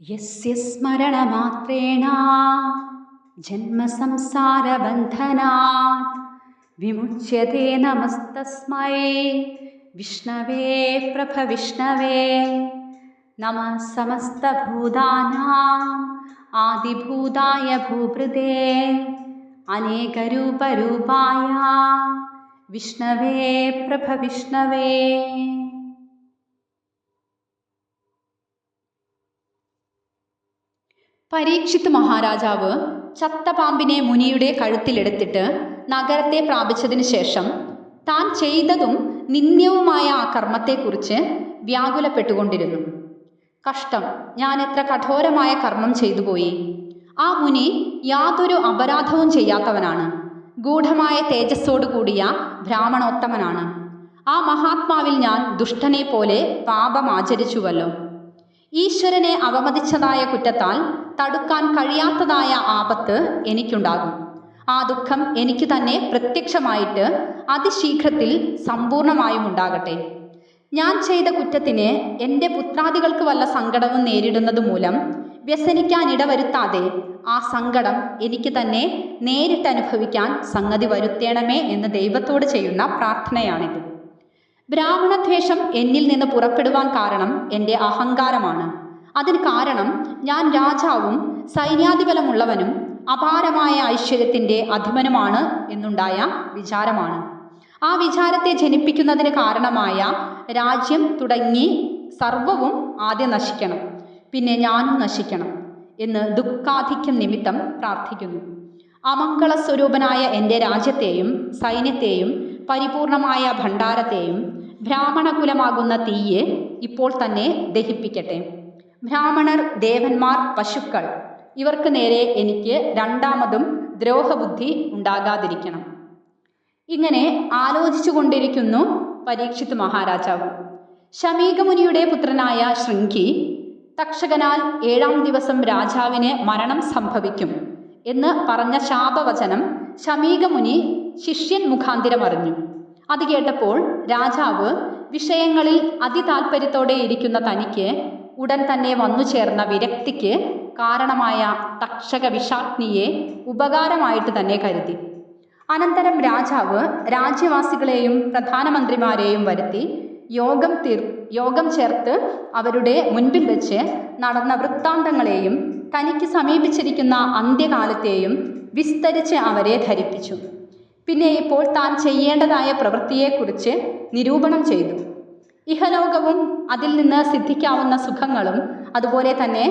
यस्य स्मरणमात्रेण जन्मसंसारबन्धनात् विमुच्यते नमस्तस्मै। विष्णवे प्रभविष्णवे। नमः समस्तभूतानाम् आदिभूताय भूभृते। अनेकरूपरूपाय। विष्णवे प्रभविष्णवे പരീക്ഷിത്ത് മഹാരാജാവ് ചത്ത പാമ്പിനെ മുനിയുടെ കഴുത്തിലെടുത്തിട്ട് നഗരത്തെ പ്രാപിച്ചതിനു ശേഷം താൻ ചെയ്തതും നിന്ദ്യവുമായ ആ കർമ്മത്തെക്കുറിച്ച് വ്യാകുലപ്പെട്ടുകൊണ്ടിരുന്നു. കഷ്ടം ഞാൻ എത്ര കഠോരമായ കർമ്മം ചെയ്തുപോയി ആ മുനി യാതൊരു അപരാധവും ചെയ്യാത്തവനാണ്. ഗൂഢമായ തേജസ്സോടു കൂടിയ ബ്രാഹ്മണോത്തമനാണ്. ആ മഹാത്മാവിൽ ഞാൻ ദുഷ്ടനെ പോലെ പാപമാചരിച്ചുവല്ലോ ഈശ്വരനെ അവമതിച്ചതായ കുറ്റത്താൽ തടുക്കാൻ കഴിയാത്തതായ ആപത്ത് എനിക്കുണ്ടാകും. ആ ദുഃഖം എനിക്ക് തന്നെ പ്രത്യക്ഷമായിട്ട് അതിശീഘ്രത്തിൽ സമ്പൂർണമായും ഉണ്ടാകട്ടെ. ഞാൻ ചെയ്ത കുറ്റത്തിന് എന്റെ പുത്രാദികൾക്ക് വല്ല സങ്കടവും നേരിടുന്നത് മൂലം വ്യസനിക്കാനിടവരുത്താതെ ആ സങ്കടം എനിക്ക് തന്നെ നേരിട്ട് അനുഭവിക്കാൻ സംഗതി വരുത്തേണമേ എന്ന് ദൈവത്തോട് ചെയ്യുന്ന പ്രാർത്ഥനയാണിത്. ബ്രാഹ്മണദ്വേഷം എന്നിൽ നിന്ന് പുറപ്പെടുവാൻ കാരണം എന്റെ അഹങ്കാരമാണ്. അതിന് കാരണം ഞാൻ രാജാവും സൈന്യാധിപലമുള്ളവനും അപാരമായ ഐശ്വര്യത്തിന്റെ അധിപനുമാണ് എന്നുണ്ടായ വിചാരമാണ്. ആ വിചാരത്തെ ജനിപ്പിക്കുന്നതിന് കാരണമായ രാജ്യം തുടങ്ങി സർവവും ആദ്യം നശിക്കണം പിന്നെ ഞാനും നശിക്കണം എന്ന് ദുഃഖാധിക്യം നിമിത്തം പ്രാർത്ഥിക്കുന്നു. അമംഗള സ്വരൂപനായ എന്റെ രാജ്യത്തെയും സൈന്യത്തെയും പരിപൂർണമായ ഭണ്ഡാരത്തെയും ബ്രാഹ്മണകുലമാകുന്ന തീയെ ഇപ്പോൾ തന്നെ ദഹിപ്പിക്കട്ടെ. ബ്രാഹ്മണർ ദേവന്മാർ പശുക്കൾ ഇവർക്ക് നേരെ എനിക്ക് രണ്ടാമതും ദ്രോഹബുദ്ധി ഉണ്ടാകാതിരിക്കണം. ഇങ്ങനെ ആലോചിച്ചു കൊണ്ടിരിക്കുന്നു പരീക്ഷിത് മഹാരാജാവ്. ശമീകമുനിയുടെ പുത്രനായ ശൃംഖി തക്ഷകനാൽ ഏഴാം ദിവസം രാജാവിന് മരണം സംഭവിക്കും എന്ന് പറഞ്ഞ ശാപവചനം ശമീകമുനി ശിഷ്യൻ മുഖാന്തിരം അറിഞ്ഞു അത് കേട്ടപ്പോൾ രാജാവ് വിഷയങ്ങളിൽ അതിതാൽപര്യത്തോടെ ഇരിക്കുന്ന തനിക്ക് ഉടൻ തന്നെ വന്നു ചേർന്ന വിരക്തിക്ക് കാരണമായ തക്ഷക വിഷാഗ്നിയെ ഉപകാരമായിട്ട് തന്നെ കരുതി. അനന്തരം രാജാവ് രാജ്യവാസികളെയും പ്രധാനമന്ത്രിമാരെയും വരുത്തി യോഗം തീർ യോഗം ചേർത്ത് അവരുടെ മുൻപിൽ വെച്ച് നടന്ന വൃത്താന്തങ്ങളെയും തനിക്ക് സമീപിച്ചിരിക്കുന്ന അന്ത്യകാലത്തെയും വിസ്തരിച്ച് അവരെ ധരിപ്പിച്ചു. പിന്നെ ഇപ്പോൾ താൻ ചെയ്യേണ്ടതായ പ്രവൃത്തിയെക്കുറിച്ച് നിരൂപണം ചെയ്തു. ഇഹലോകവും അതിൽ നിന്ന് സിദ്ധിക്കാവുന്ന സുഖങ്ങളും അതുപോലെ തന്നെ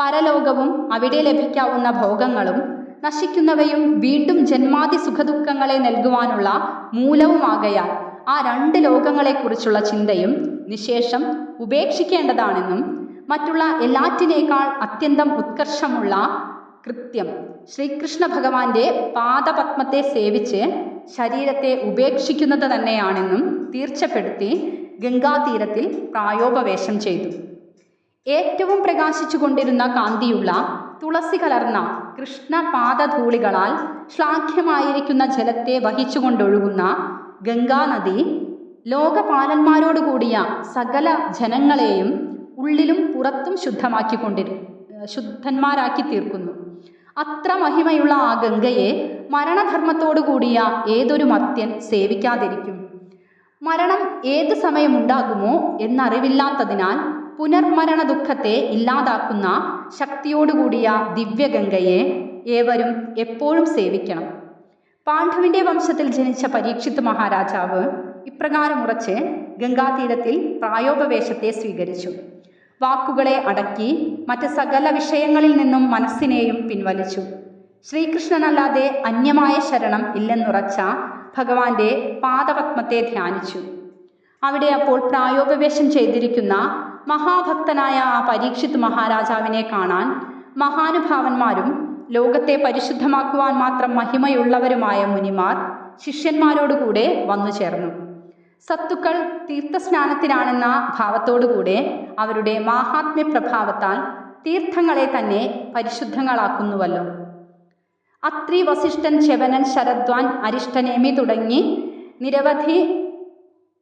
പരലോകവും അവിടെ ലഭിക്കാവുന്ന ഭോഗങ്ങളും നശിക്കുന്നവയും വീണ്ടും ജന്മാതി സുഖദുഃഖങ്ങളെ നൽകുവാനുള്ള മൂലവുമാകയാൽ ആ രണ്ട് ലോകങ്ങളെക്കുറിച്ചുള്ള ചിന്തയും നിശേഷം ഉപേക്ഷിക്കേണ്ടതാണെന്നും മറ്റുള്ള എല്ലാറ്റിനേക്കാൾ അത്യന്തം ഉത്കർഷമുള്ള കൃത്യം. ശ്രീകൃഷ്ണ ഭഗവാന്റെ പാദപത്മത്തെ സേവിച്ച് ശരീരത്തെ ഉപേക്ഷിക്കുന്നത് തന്നെയാണെന്നും തീർച്ചപ്പെടുത്തി ഗംഗാതീരത്തിൽ പ്രായോപവേശം ചെയ്തു. ഏറ്റവും പ്രകാശിച്ചു കൊണ്ടിരുന്ന കാന്തിയുള്ള തുളസി കലർന്ന കൃഷ്ണപാദധൂളികളാൽ ശ്ലാഘ്യമായിരിക്കുന്ന ജലത്തെ വഹിച്ചുകൊണ്ടൊഴുകുന്ന ഗംഗാനദി ലോകപാലന്മാരോടുകൂടിയ സകല ജനങ്ങളെയും ഉള്ളിലും പുറത്തും ശുദ്ധമാക്കിക്കൊണ്ടിരുന്നു ശുദ്ധന്മാരാക്കി തീർക്കുന്നു. അത്ര മഹിമയുള്ള ആ ഗംഗയെ മരണധർമ്മത്തോടു കൂടിയ ഏതൊരു മത്യൻ സേവിക്കാതിരിക്കും. മരണം ഏത് സമയമുണ്ടാകുമോ എന്നറിവില്ലാത്തതിനാൽ പുനർമരണ ദുഃഖത്തെ ഇല്ലാതാക്കുന്ന ശക്തിയോടുകൂടിയ ദിവ്യഗംഗയെ ഏവരും എപ്പോഴും സേവിക്കണം. പാണ്ഡവിന്റെ വംശത്തിൽ ജനിച്ച പരീക്ഷിത് മഹാരാജാവ് ഇപ്രകാരം ഉറച്ച് ഗംഗാതീരത്തിൽ പ്രായോപവേശത്തെ സ്വീകരിച്ചു. വാക്കുകളെ അടക്കി മറ്റ് സകല വിഷയങ്ങളിൽ നിന്നും മനസ്സിനെയും പിൻവലിച്ചു. ശ്രീകൃഷ്ണനല്ലാതെ അന്യമായ ശരണം ഇല്ലെന്നുറച്ച ഭഗവാന്റെ പാദപത്മത്തെ ധ്യാനിച്ചു. അവിടെ അപ്പോൾ പ്രായോപവേശം ചെയ്തിരിക്കുന്ന മഹാഭക്തനായ ആ പരീക്ഷിത് മഹാരാജാവിനെ കാണാൻ മഹാനുഭാവന്മാരും ലോകത്തെ പരിശുദ്ധമാക്കുവാൻ മാത്രം മഹിമയുള്ളവരുമായ മുനിമാർ ശിഷ്യന്മാരോടുകൂടെ വന്നു ചേർന്നു സത്തുക്കൾ തീർത്ഥസ്നാനത്തിനാണെന്ന ഭാവത്തോടുകൂടെ അവരുടെ മാഹാത്മ്യ പ്രഭാവത്താൽ തീർത്ഥങ്ങളെ തന്നെ പരിശുദ്ധങ്ങളാക്കുന്നുവല്ലോ. അത്രി വസിഷ്ഠൻ ശവനൻ ശരദ്വാൻ അരിഷ്ടനേമി തുടങ്ങി നിരവധി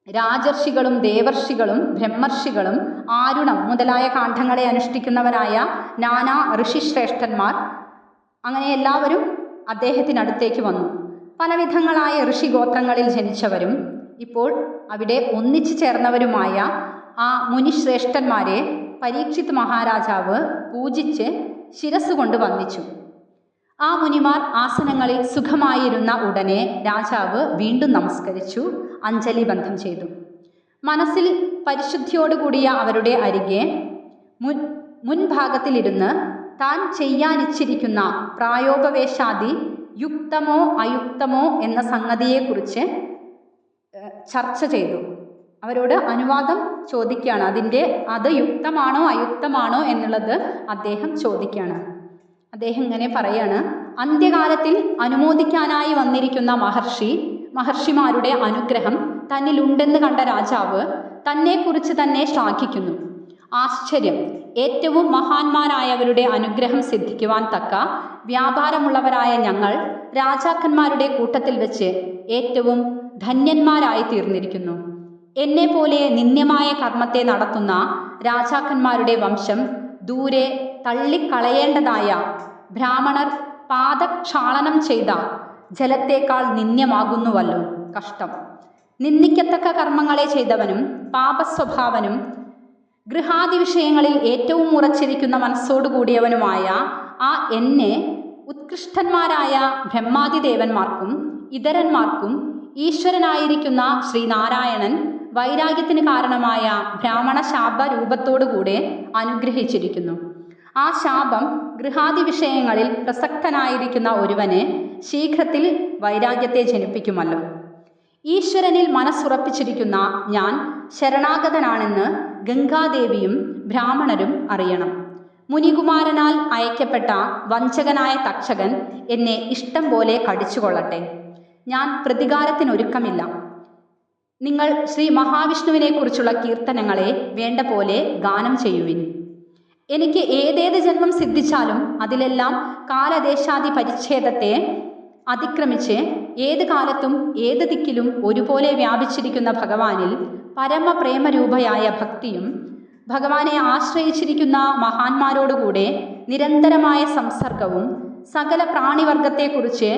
രാജർഷികളും ദേവർഷികളും ബ്രഹ്മർഷികളും ആരുണം മുതലായ കാണ്ഡങ്ങളെ അനുഷ്ഠിക്കുന്നവരായ നാനാ ഋഷിശ്രേഷ്ഠന്മാർ അങ്ങനെ എല്ലാവരും അദ്ദേഹത്തിനടുത്തേക്ക് വന്നു. പലവിധങ്ങളായ ഋഷിഗോത്രങ്ങളിൽ ജനിച്ചവരും ഇപ്പോൾ അവിടെ ഒന്നിച്ചു ചേർന്നവരുമായ ആ മുനിശ്രേഷ്ഠന്മാരെ പരീക്ഷിത് മഹാരാജാവ് പൂജിച്ച് ശിരസ്സുകൊണ്ട് വന്ദിച്ചു. ആ മുനിമാർ ആസനങ്ങളിൽ സുഖമായിരുന്ന ഉടനെ രാജാവ് വീണ്ടും നമസ്കരിച്ചു അഞ്ജലി ബന്ധം ചെയ്തു. മനസ്സിൽ പരിശുദ്ധിയോടുകൂടിയ അവരുടെ അരികെ മുൻ മുൻഭാഗത്തിലിരുന്ന് താൻ ചെയ്യാനിച്ചിരിക്കുന്ന പ്രായോപവേശാദി യുക്തമോ അയുക്തമോ എന്ന സംഗതിയെക്കുറിച്ച് ചർച്ച ചെയ്തു. അവരോട് അനുവാദം ചോദിക്കുകയാണ്. അതിന്റെ അത് യുക്തമാണോ അയുക്തമാണോ എന്നുള്ളത് അദ്ദേഹം ചോദിക്കുകയാണ്. അദ്ദേഹം ഇങ്ങനെ പറയാണ്. അന്ത്യകാലത്തിൽ അനുമോദിക്കാനായി വന്നിരിക്കുന്ന മഹർഷി മഹർഷിമാരുടെ അനുഗ്രഹം തന്നിലുണ്ടെന്ന് കണ്ട രാജാവ് തന്നെക്കുറിച്ച് തന്നെ ശ്ലാഘിക്കുന്നു ആശ്ചര്യം. ഏറ്റവും മഹാന്മാരായവരുടെ അനുഗ്രഹം സിദ്ധിക്കുവാൻ തക്ക വ്യാപാരമുള്ളവരായ ഞങ്ങൾ രാജാക്കന്മാരുടെ കൂട്ടത്തിൽ വെച്ച് ഏറ്റവും ധന്യന്മാരായി തീർന്നിരിക്കുന്നു എന്നെപ്പോലെ നിന്ദ്യമായ കർമ്മത്തെ നടത്തുന്ന രാജാക്കന്മാരുടെ വംശം ദൂരെ തള്ളിക്കളയേണ്ടതായ ബ്രാഹ്മണർ പാദക്ഷാളനം ചെയ്ത ജലത്തേക്കാൾ നിന്ദ്യമാകുന്നുവല്ലോ കഷ്ടം. നിന്ദിക്കത്തക്ക കർമ്മങ്ങളെ ചെയ്തവനും പാപസ്വഭാവനും ഗൃഹാദി വിഷയങ്ങളിൽ ഏറ്റവും ഉറച്ചിരിക്കുന്ന മനസ്സോടുകൂടിയവനുമായ ആ എന്നെ ഉത്കൃഷ്ടന്മാരായ ബ്രഹ്മാതിദേവന്മാർക്കും ഇതരന്മാർക്കും ഈശ്വരനായിരിക്കുന്ന ശ്രീനാരായണൻ വൈരാഗ്യത്തിന് കാരണമായ ബ്രാഹ്മണ ശാപ രൂപത്തോടുകൂടെ അനുഗ്രഹിച്ചിരിക്കുന്നു. ആ ശാപം ഗൃഹാദി വിഷയങ്ങളിൽ പ്രസക്തനായിരിക്കുന്ന ഒരുവനെ ശീഘ്രത്തിൽ വൈരാഗ്യത്തെ ജനിപ്പിക്കുമല്ലോ. ഈശ്വരനിൽ മനസ്സുറപ്പിച്ചിരിക്കുന്ന ഞാൻ ശരണാഗതനാണെന്ന് ഗംഗാദേവിയും ബ്രാഹ്മണരും അറിയണം. മുനികുമാരനാൽ അയക്കപ്പെട്ട വഞ്ചകനായ തക്ഷകൻ എന്നെ ഇഷ്ടം പോലെ കടിച്ചുകൊള്ളട്ടെ. ഞാൻ പ്രതികാരത്തിനൊരുക്കമില്ല. നിങ്ങൾ ശ്രീ മഹാവിഷ്ണുവിനെക്കുറിച്ചുള്ള കീർത്തനങ്ങളെ വേണ്ട പോലെ ഗാനം ചെയ്യുവിൻ. എനിക്ക് ഏതേത് ജന്മം സിദ്ധിച്ചാലും അതിലെല്ലാം കാലദേശാദി പരിച്ഛേദത്തെ അതിക്രമിച്ച് ഏത് കാലത്തും ഏത് ദിക്കിലും ഒരുപോലെ വ്യാപിച്ചിരിക്കുന്ന ഭഗവാനിൽ പരമപ്രേമരൂപയായ ഭക്തിയും ഭഗവാനെ ആശ്രയിച്ചിരിക്കുന്ന മഹാന്മാരോടുകൂടെ നിരന്തരമായ സംസർഗവും സകല പ്രാണിവർഗത്തെക്കുറിച്ച്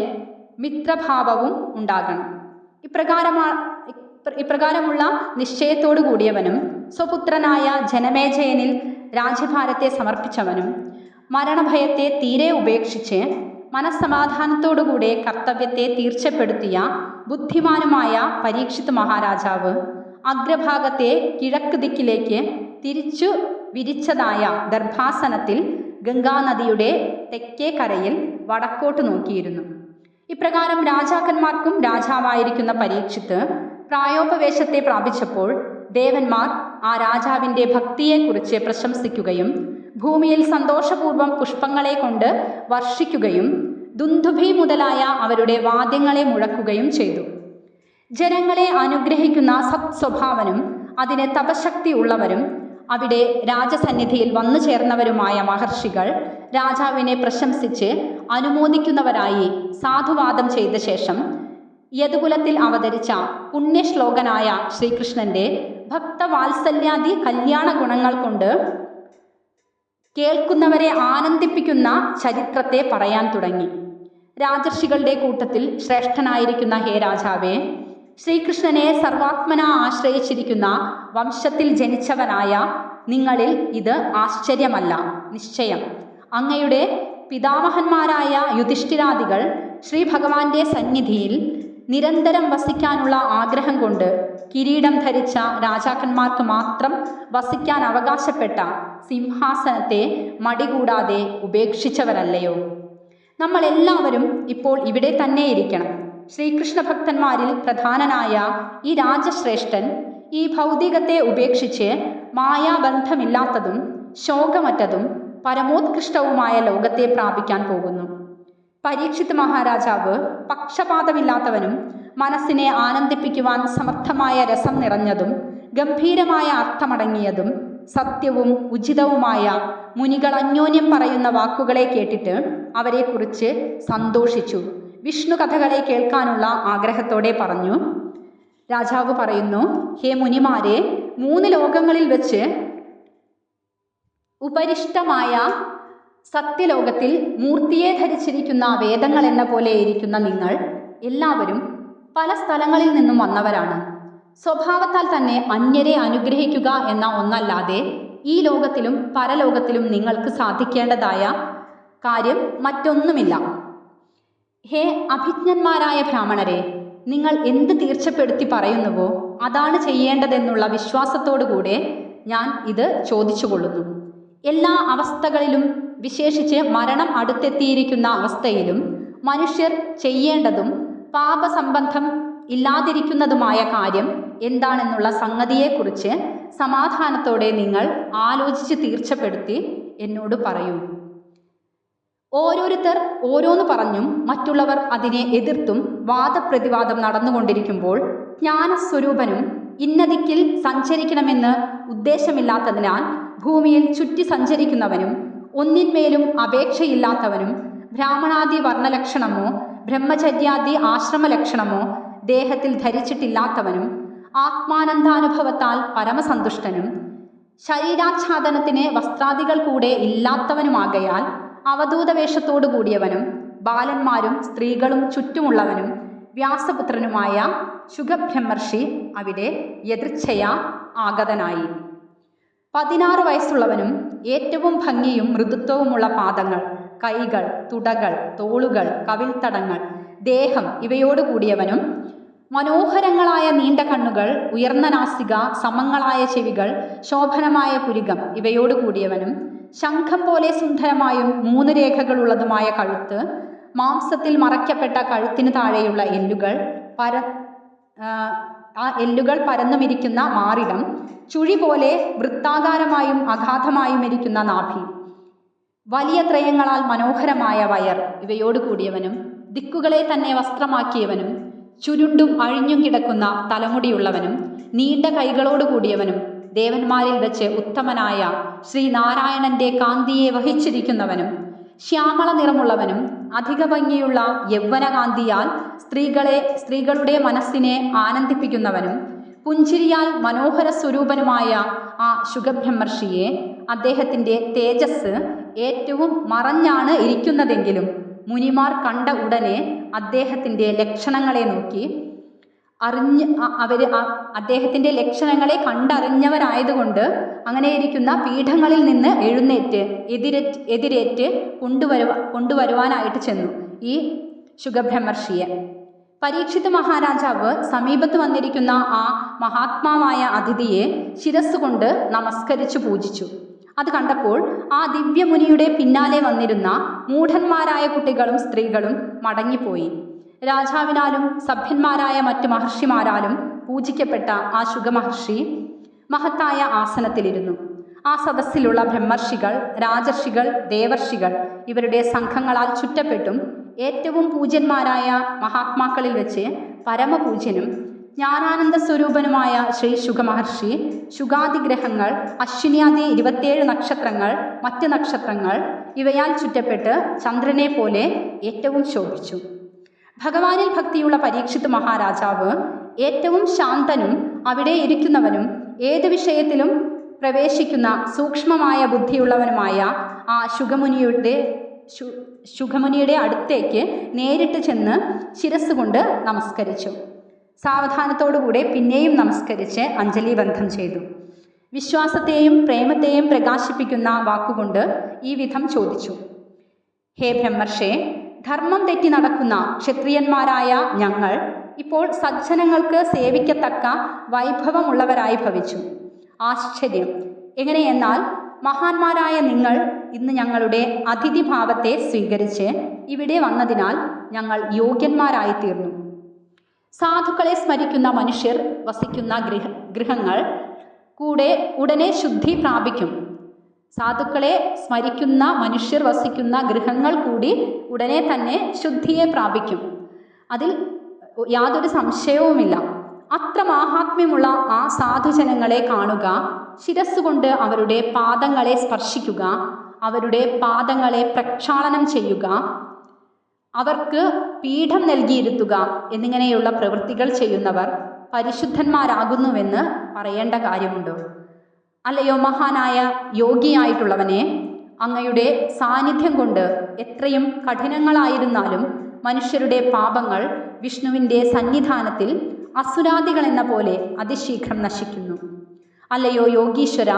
മിത്രഭാവവും ഉണ്ടാകണം. ഇപ്രകാരമാ ഇപ്രകാരമുള്ള നിശ്ചയത്തോടു കൂടിയവനും സ്വപുത്രനായ ജനമേജയനിൽ രാജ്യഭാരത്തെ സമർപ്പിച്ചവനും മരണഭയത്തെ തീരെ ഉപേക്ഷിച്ച് മനസ്സമാധാനത്തോടുകൂടെ കർത്തവ്യത്തെ തീർച്ചപ്പെടുത്തിയ ബുദ്ധിമാനുമായ പരീക്ഷിത് മഹാരാജാവ് അഗ്രഭാഗത്തെ കിഴക്ക് ദിക്കിലേക്ക് തിരിച്ചു വിരിച്ചതായ ദർഭാസനത്തിൽ ഗംഗാനദിയുടെ തെക്കേ കരയിൽ വടക്കോട്ട് നോക്കിയിരുന്നു. ഇപ്രകാരം രാജാക്കന്മാർക്കും രാജാവായിരിക്കുന്ന പരീക്ഷിത്ത് പ്രായോപവേശത്തെ പ്രാപിച്ചപ്പോൾ ദേവന്മാർ ആ രാജാവിന്റെ ഭക്തിയെക്കുറിച്ച് പ്രശംസിക്കുകയും ഭൂമിയിൽ സന്തോഷപൂർവം പുഷ്പങ്ങളെ കൊണ്ട് വർഷിക്കുകയും ദുന്ദുഭി മുതലായ അവരുടെ വാദ്യങ്ങളെ മുഴക്കുകയും ചെയ്തു. ജനങ്ങളെ അനുഗ്രഹിക്കുന്ന സത്സ്വഭാവനും അതിന് തപശക്തി ഉള്ളവരും അവിടെ രാജസന്നിധിയിൽ വന്നു ചേർന്നവരുമായ മഹർഷികൾ രാജാവിനെ പ്രശംസിച്ച് അനുമോദിക്കുന്നവരായി സാധുവാദം ചെയ്ത ശേഷം യദുകുലത്തിൽ അവതരിച്ച പുണ്യശ്ലോകനായ ശ്രീകൃഷ്ണന്റെ ഭക്തവാത്സല്യാദി കല്യാണ ഗുണങ്ങൾ കൊണ്ട് കേൾക്കുന്നവരെ ആനന്ദിപ്പിക്കുന്ന ചരിത്രത്തെ പറയാൻ തുടങ്ങി. രാജർഷികളുടെ കൂട്ടത്തിൽ ശ്രേഷ്ഠനായിരിക്കുന്ന ഹേ രാജാവേ ശ്രീകൃഷ്ണനെ സർവാത്മന ആശ്രയിച്ചിരിക്കുന്ന വംശത്തിൽ ജനിച്ചവനായ നിങ്ങളിൽ ഇത് ആശ്ചര്യമല്ല നിശ്ചയം. അങ്ങയുടെ പിതാമഹന്മാരായ യുധിഷ്ഠിരാദികൾ ശ്രീ ഭഗവാന്റെ സന്നിധിയിൽ നിരന്തരം വസിക്കാനുള്ള ആഗ്രഹം കൊണ്ട് കിരീടം ധരിച്ച രാജാക്കന്മാർക്ക് മാത്രം വസിക്കാൻ അവകാശപ്പെട്ട സിംഹാസനത്തെ മടികൂടാതെ ഉപേക്ഷിച്ചവരല്ലയോ? നമ്മൾ എല്ലാവരും ഇപ്പോൾ ഇവിടെ തന്നെ ഇരിക്കണം. ശ്രീകൃഷ്ണ ഭക്തന്മാരിൽ പ്രധാനനായ ഈ രാജശ്രേഷ്ഠൻ ഈ ഭൗതികത്തെ ഉപേക്ഷിച്ച് മായാബന്ധമില്ലാത്തതും ശോകമറ്റതും പരമോത്കൃഷ്ടവുമായ ലോകത്തെ പ്രാപിക്കാൻ പോകുന്നു. പരീക്ഷിത് മഹാരാജാവ് പക്ഷപാതമില്ലാത്തവനും മനസ്സിനെ ആനന്ദിപ്പിക്കുവാൻ സമർത്ഥമായ രസം നിറഞ്ഞതും ഗംഭീരമായ അർത്ഥമടങ്ങിയതും സത്യവും ഉചിതവുമായ മുനികൾ അന്യോന്യം പറയുന്ന വാക്കുകളെ കേട്ടിട്ട് അവരെക്കുറിച്ച് സന്തോഷിച്ചു. വിഷ്ണു കഥകളെ കേൾക്കാനുള്ള ആഗ്രഹത്തോടെ പറഞ്ഞു. രാജാവ് പറയുന്നു ഹേ മുനിമാരെ മൂന്ന് ലോകങ്ങളിൽ വെച്ച് ഉപരിഷ്ടമായ സത്യലോകത്തിൽ മൂർത്തിയെ ധരിച്ചിരിക്കുന്ന വേദങ്ങൾ എന്ന പോലെ ഇരിക്കുന്ന നിങ്ങൾ എല്ലാവരും പല സ്ഥലങ്ങളിൽ നിന്നും വന്നവരാണ്. സ്വഭാവത്താൽ തന്നെ അന്യരെ അനുഗ്രഹിക്കുക എന്ന ഒന്നല്ലാതെ ഈ ലോകത്തിലും പരലോകത്തിലും നിങ്ങൾക്ക് സാധിക്കേണ്ടതായ കാര്യം മറ്റൊന്നുമില്ല. ഹേ അഭിജ്ഞന്മാരായ ബ്രാഹ്മണരെ നിങ്ങൾ എന്ത് തീർച്ചപ്പെടുത്തി പറയുന്നുവോ അതാണ് ചെയ്യേണ്ടതെന്നുള്ള വിശ്വാസത്തോടുകൂടെ ഞാൻ ഇത് ചോദിച്ചുകൊള്ളുന്നു. എല്ലാ അവസ്ഥകളിലും വിശേഷിച്ച് മരണം അടുത്തെത്തിയിരിക്കുന്ന അവസ്ഥയിലും മനുഷ്യർ ചെയ്യേണ്ടതും പാപസംബന്ധം ഇല്ലാതിരിക്കുന്നതുമായ കാര്യം എന്താണെന്നുള്ള സംഗതിയെക്കുറിച്ച് സമാധാനത്തോടെ നിങ്ങൾ ആലോചിച്ച് തീർച്ചപ്പെടുത്തി എന്നോട് പറയൂ. ഓരോരുത്തർ ഓരോന്ന് പറഞ്ഞും മറ്റുള്ളവർ അതിനെ എതിർത്തും വാദപ്രതിവാദം നടന്നുകൊണ്ടിരിക്കുമ്പോൾ ജ്ഞാനസ്വരൂപനും ഇന്നതിക്കിൽ സഞ്ചരിക്കണമെന്ന് ഉദ്ദേശമില്ലാത്തതിനാൽ ഭൂമിയിൽ ചുറ്റി സഞ്ചരിക്കുന്നവനും ഒന്നിന്മേലും അപേക്ഷയില്ലാത്തവനും ബ്രാഹ്മണാദി വർണലക്ഷണമോ ബ്രഹ്മചര്യാദി ആശ്രമലക്ഷണമോ ദേഹത്തിൽ ധരിച്ചിട്ടില്ലാത്തവനും ആത്മാനന്ദാനുഭവത്താൽ പരമസന്തുഷ്ടനും ശരീരാച്ഛാദനത്തിന് വസ്ത്രാദികൾ കൂടെ ഇല്ലാത്തവനുമാകയാൽ അവധൂത വേഷത്തോടു കൂടിയവനും ബാലന്മാരും സ്ത്രീകളും ചുറ്റുമുള്ളവനും വ്യാസപുത്രനുമായ ശുഖബ്രഹ്മർഷി അവിടെ യദൃച്ഛയ ആഗതനായി. പതിനാറ് വയസ്സുള്ളവനും ഏറ്റവും ഭംഗിയും മൃദുത്വവുമുള്ള പാദങ്ങൾ കൈകൾ തുടകൾ തോളുകൾ കവിൾത്തടങ്ങൾ ദേഹം ഇവയോട് കൂടിയവനും മനോഹരങ്ങളായ നീണ്ട കണ്ണുകൾ ഉയർന്ന നാസിക സമങ്ങളായ ചെവികൾ ശോഭനമായ പുരികം ഇവയോട് കൂടിയവനും ശംഖം പോലെ സുന്ദരമായും മൂന്ന് രേഖകളുള്ളതുമായ കഴുത്ത് മാംസത്തിൽ മറയ്ക്കപ്പെട്ട കഴുത്തിന് താഴെയുള്ള എല്ലുകൾ പര ആ, എല്ലുകൾ പരന്നുമിരിക്കുന്ന മാറിടം ചുഴി പോലെ വൃത്താകാരമായും അഗാധമായും ഇരിക്കുന്ന നാഭി. വലിയ ത്രയങ്ങളാൽ മനോഹരമായ വയർ ഇവയോട് കൂടിയവനും ദിക്കുകളെ തന്നെ വസ്ത്രമാക്കിയവനും ചുരുണ്ടും അഴിഞ്ഞും കിടക്കുന്ന തലമുടിയുള്ളവനും നീണ്ട കൈകളോട് കൂടിയവനും ദേവന്മാരിൽ വെച്ച് ഉത്തമനായ ശ്രീനാരായണന്റെ കാന്തിയെ വഹിച്ചിരിക്കുന്നവനും ശ്യാമള നിറമുള്ളവനും അധിക ഭംഗിയുള്ള യൗവനകാന്തിയാൽ സ്ത്രീകളെ സ്ത്രീകളുടെ മനസ്സിനെ ആനന്ദിപ്പിക്കുന്നവനും പുഞ്ചിരിയാൽ മനോഹര സ്വരൂപനുമായ ആ ശുഗബ്രഹ്മർഷിയെ അദ്ദേഹത്തിന്റെ തേജസ് ഏറ്റവും മറഞ്ഞാണ് ഇരിക്കുന്നതെങ്കിലും മുനിമാർ കണ്ട ഉടനെ അദ്ദേഹത്തിന്റെ ലക്ഷണങ്ങളെ നോക്കി അറിഞ്ഞ് അവർ അദ്ദേഹത്തിന്റെ ലക്ഷണങ്ങളെ കണ്ടറിഞ്ഞവരായതുകൊണ്ട് അങ്ങനെയിരിക്കുന്ന പീഠങ്ങളിൽ നിന്ന് എഴുന്നേറ്റ് എതിരേറ്റ് എതിരേറ്റ് കൊണ്ടുവരുവാ കൊണ്ടുവരുവാനായിട്ട് ചെന്നു ഈ ശുഗബ്രഹ്മർഷിയെ പരീക്ഷിത് മഹാരാജാവ് സമീപത്ത് വന്നിരിക്കുന്ന ആ മഹാത്മാവായ അതിഥിയെ ശിരസ്സുകൊണ്ട് നമസ്കരിച്ചു പൂജിച്ചു. അത് കണ്ടപ്പോൾ ആ ദിവ്യമുനിയുടെ പിന്നാലെ വന്നിരുന്ന മൂഢന്മാരായ കുട്ടികളും സ്ത്രീകളും മടങ്ങിപ്പോയി. രാജാവിനാലും സഭ്യന്മാരായ മറ്റു മഹർഷിമാരാലും പൂജിക്കപ്പെട്ട ആ ശുഗമഹർഷി മഹത്തായ ആസനത്തിലിരുന്നു. ആ സദസ്സിലുള്ള ബ്രഹ്മർഷികൾ രാജർഷികൾ ദേവർഷികൾ ഇവരുടെ സംഘങ്ങളാൽ ചുറ്റപ്പെട്ടും ഏറ്റവും പൂജ്യന്മാരായ മഹാത്മാക്കളിൽ വെച്ച് പരമപൂജ്യനും ജ്ഞാനാനന്ദ സ്വരൂപനുമായ ശ്രീ ശുഗമഹർഷി ശുഗാതിഗ്രഹങ്ങൾ അശ്വിനിയാദി ഇരുപത്തിയേഴ് നക്ഷത്രങ്ങൾ മറ്റ് നക്ഷത്രങ്ങൾ ഇവയാൽ ചുറ്റപ്പെട്ട് ചന്ദ്രനെ പോലെ ഏറ്റവും ശോഭിച്ചു. ഭഗവാനിൽ ഭക്തിയുള്ള പരീക്ഷിത് മഹാരാജാവ് ഏറ്റവും ശാന്തനും അവിടെ ഇരിക്കുന്നവനും ഏത് വിഷയത്തിലും പ്രവേശിക്കുന്ന സൂക്ഷ്മമായ ബുദ്ധിയുള്ളവനുമായ ആ ശുഖമുനിയുടെ ശു ശുഗമുനിയുടെ അടുത്തേക്ക് നേരിട്ട് ചെന്ന് ശിരസ് കൊണ്ട് നമസ്കരിച്ചു. സാവധാനത്തോടുകൂടെ പിന്നെയും നമസ്കരിച്ച് അഞ്ജലി ബന്ധം ചെയ്തു. വിശ്വാസത്തെയും പ്രേമത്തെയും പ്രകാശിപ്പിക്കുന്ന വാക്കുകൊണ്ട് ഈ വിധം ചോദിച്ചു. ഹേ ബ്രഹ്മർഷേ ധർമ്മം തെറ്റി നടക്കുന്ന ക്ഷത്രിയന്മാരായ ഞങ്ങൾ ഇപ്പോൾ സജ്ജനങ്ങൾക്ക് സേവിക്കത്തക്ക വൈഭവമുള്ളവരായി ഭവിച്ചു. ആശ്ചര്യം. എങ്ങനെയെന്നാൽ മഹാന്മാരായ നിങ്ങൾ ഇന്ന് ഞങ്ങളുടെ അതിഥിഭാവത്തെ സ്വീകരിച്ച് ഇവിടെ വന്നതിനാൽ ഞങ്ങൾ യോഗ്യന്മാരായി തീർന്നു. സാധുക്കളെ സ്മരിക്കുന്ന മനുഷ്യർ വസിക്കുന്ന ഗൃഹ ഗൃഹങ്ങൾ കൂടെ ഉടനെ ശുദ്ധി പ്രാപിക്കും. സാധുക്കളെ സ്മരിക്കുന്ന മനുഷ്യർ വസിക്കുന്ന ഗൃഹങ്ങൾ കൂടി ഉടനെ തന്നെ ശുദ്ധിയെ പ്രാപിക്കും. അതിൽ യാതൊരു സംശയവുമില്ല. അത്ര മാഹാത്മ്യമുള്ള ആ സാധുജനങ്ങളെ കാണുക ശിരസ്സുകൊണ്ട് അവരുടെ പാദങ്ങളെ സ്പർശിക്കുക അവരുടെ പാദങ്ങളെ പ്രക്ഷാളനം ചെയ്യുക അവർക്ക് പീഠം നൽകിയിരുത്തുക എന്നിങ്ങനെയുള്ള പ്രവൃത്തികൾ ചെയ്യുന്നവർ പരിശുദ്ധന്മാരാകുന്നുവെന്ന് പറയേണ്ട കാര്യമുണ്ടോ? അല്ലയോ മഹാനായ യോഗിയായിട്ടുള്ളവനെ അങ്ങയുടെ സാന്നിധ്യം കൊണ്ട് എത്രയും കഠിനങ്ങളായിരുന്നാലും മനുഷ്യരുടെ പാപങ്ങൾ വിഷ്ണുവിന്റെ സന്നിധാനത്തിൽ അസുരാദികൾ എന്ന പോലെ അതിശീഘ്രം നശിക്കുന്നു. അല്ലയോ യോഗീശ്വര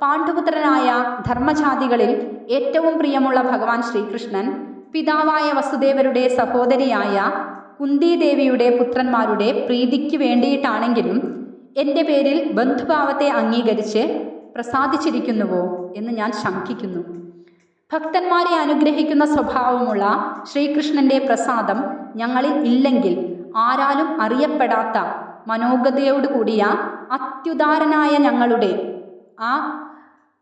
പാണ്ഡുപുത്രനായ ധർമ്മജാതികളിൽ ഏറ്റവും പ്രിയമുള്ള ഭഗവാൻ ശ്രീകൃഷ്ണൻ പിതാവായ വസുദേവരുടെ സഹോദരിയായ കുന്തിദേവിയുടെ പുത്രന്മാരുടെ പ്രീതിക്ക് വേണ്ടിയിട്ടാണെങ്കിലും എന്റെ പേരിൽ ബന്ധുഭാവത്തെ അംഗീകരിച്ച് പ്രസാദിച്ചിരിക്കുന്നുവോ എന്ന് ഞാൻ ശങ്കിക്കുന്നു. ഭക്തന്മാരെ അനുഗ്രഹിക്കുന്ന സ്വഭാവമുള്ള ശ്രീകൃഷ്ണന്റെ പ്രസാദം ഞങ്ങളിൽ ഇല്ലെങ്കിൽ ആരാലും അറിയപ്പെടാത്ത മനോഗതയോട് കൂടിയ അത്യുദാരനായ ഞങ്ങളുടെ ആ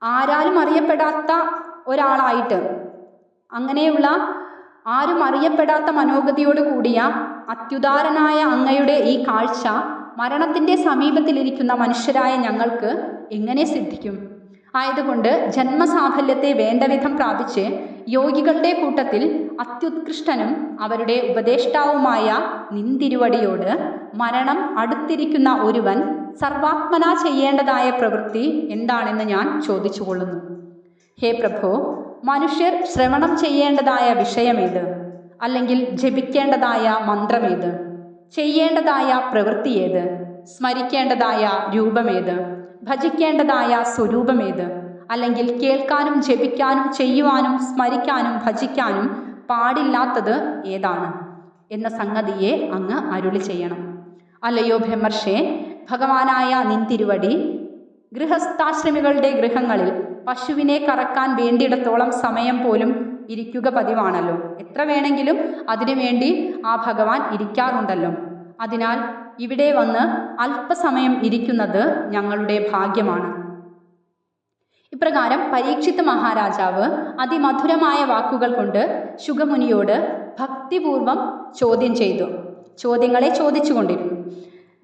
ആരാലും അറിയപ്പെടാത്ത ഒരാളായിട്ട് അങ്ങനെയുള്ള ആരും അറിയപ്പെടാത്ത മനോഗതിയോട് കൂടിയ അത്യുദാരനായ അങ്ങയുടെ ഈ കാഴ്ച മരണത്തിന്റെ സമീപത്തിലിരിക്കുന്ന മനുഷ്യരായ ഞങ്ങൾക്ക് എങ്ങനെ സിദ്ധിക്കും? ആയതുകൊണ്ട് ജന്മസാഫല്യത്തെ വേണ്ടവിധം പ്രാപിച്ച് യോഗികളുടെ കൂട്ടത്തിൽ അത്യുത്കൃഷ്ടനും അവരുടെ ഉപദേഷ്ടാവുമായ നിന്തിരുവടിയോട് മരണം അടുത്തിരിക്കുന്ന ഒരുവൻ സർവാത്മന ചെയ്യേണ്ടതായ പ്രവൃത്തി എന്താണെന്ന് ഞാൻ ചോദിച്ചുകൊള്ളുന്നു. ഹേ പ്രഭു മനുഷ്യർ ശ്രവണം ചെയ്യേണ്ടതായ വിഷയമേത് അല്ലെങ്കിൽ ജപിക്കേണ്ടതായ മന്ത്രമേത് ചെയ്യേണ്ടതായ പ്രവൃത്തി ഏത് സ്മരിക്കേണ്ടതായ രൂപമേത് ഭജിക്കേണ്ടതായ സ്വരൂപമേത്? അല്ലെങ്കിൽ കേൾക്കാനും ജപിക്കാനും ചെയ്യുവാനും സ്മരിക്കാനും ഭജിക്കാനും പാടില്ലാത്തത് ഏതാണ്? എന്ന സംഗതിയെ അങ്ങ് അരുളി ചെയ്യണം. അല്ലയോ ബ്രഹ്മർഷേ ഭഗവാനായ നിന്തിരുവടി ഗൃഹസ്ഥാശ്രമികളുടെ ഗൃഹങ്ങളിൽ പശുവിനെ കറക്കാൻ വേണ്ടിയിടത്തോളം സമയം പോലും ഇരിക്കുക പതിവാണല്ലോ. എത്ര വേണമെങ്കിലും അതിനുവേണ്ടി ആ ഭഗവാൻ ഇരിക്കാറുണ്ടല്ലോ. അതിനാൽ ഇവിടെ വന്ന് അല്പസമയം ഇരിക്കുന്നത് ഞങ്ങളുടെ ഭാഗ്യമാണ്. ഇപ്രകാരം പരീക്ഷിത് മഹാരാജാവ് അതിമധുരമായ വാക്കുകൾ കൊണ്ട് ശുഗമുനിയോട് ഭക്തിപൂർവം ചോദ്യം ചെയ്തു. ചോദ്യങ്ങളെ ചോദിച്ചുകൊണ്ടിരുന്നു.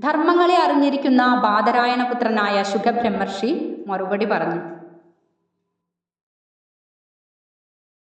ധർമ്മങ്ങളെ അറിഞ്ഞിരിക്കുന്ന ബാദരായണപുത്രനായ ശുഗബ്രഹ്മർഷി മറുപടി പറഞ്ഞു.